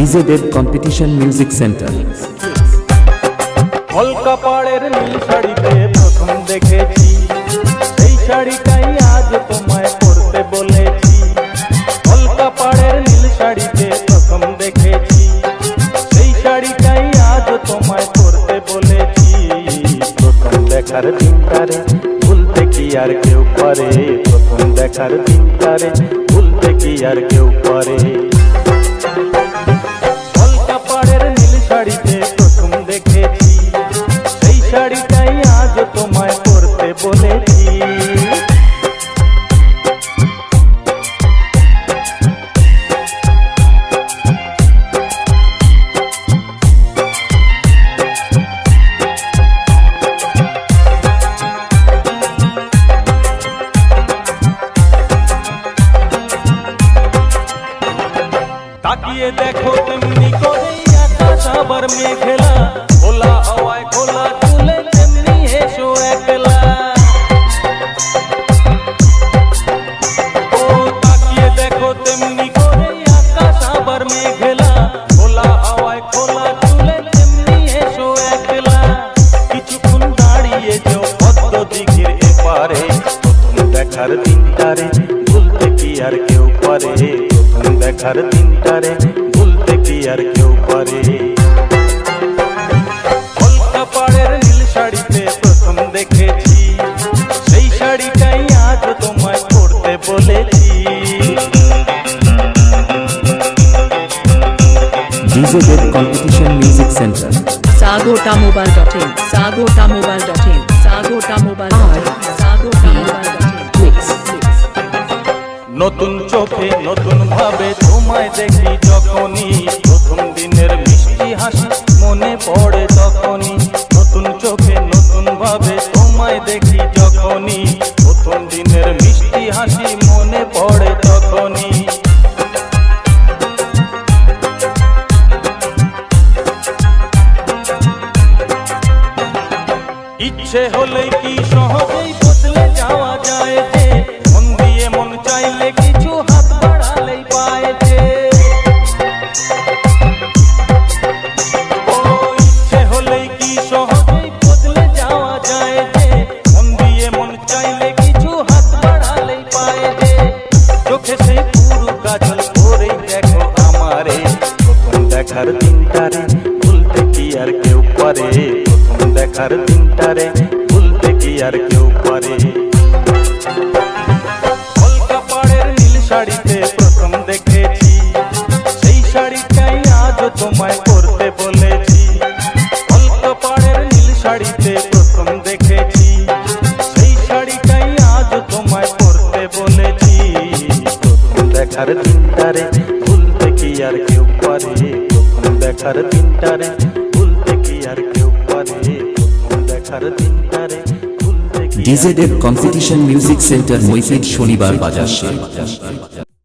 DJ Dev competition music centre কলকা পাড়ের নীল শাড়িতে প্রথম দেখেছি। সেই শাড়িটাই আজ তোমায় পরতে বলেছি। কলকা পাড়ের নীল শাড়িতে প্রথম দেখেছি। সেই শাড়িটাই আজ তোমায় পরতে বলেছি। প্রথম দেখার দিনটারে ভুলতে কি আর কেউ পারে প্রথম দেখার দিনটারে ভুলতে কি আর কেউ পারে তাকিয়ে দেখো তেমনি করে আকাশ আবার মেঘেলা খোলা হাওয়ায় খোলা চুলে তেমনি হেসো একলা আর কেউ পারে প্রথম দেখার দিনটারে ভুলতে কি আর কেউ পারে কলকা পাড়ের নীল শাড়িতে প্রথম দেখেছি সেই শাড়িটাই আজ তোমায় পরতে বলেছি DJ Dev competition music centre sagotamobile.in sagotamobile.in sagotamobile.in sagotamobile.in mix mix নতুন চোখে, নতুন ভাবে তোমায় দেখি যখনই। প্রথম দিনের মিষ্টি হাসি মনে পড়ে তখনই। নতুন চোখে, নতুন ভাবে তোমায় দেখি যখনই। প্রথম দিনের মিষ্টি হাসি মনে পড়ে তখনই। ইচ্ছে হলে কি সহজেই দেখার দিনটারে, ভুলতে কি আর কেউ পারে? প্রথম দেখার দিনটারে, ভুলতে কি আর কেউ পারে? কলকা পাড়ের নীল শাড়িতে প্রথম দেখেছি, সেই শাড়িটাই আজ তোমায় পরতে বলেছি। কলকা পাড়ের নীল শাড়িতে প্রথম দেখেছি, সেই শাড়িটাই আজ তোমায় পরতে বলেছি। প্রথম দেখার দিনটারে, ভুলতে কি আর কেউ পারে? দেখার দিনটারে ভুলতে কি আর কেউ পারে। দেখার দিনটারে ভুলতে কি আর ডিজে দেব কেউ কম্পিটিশন মিউজিক সেন্টার মৈফিল শনিবার বাজার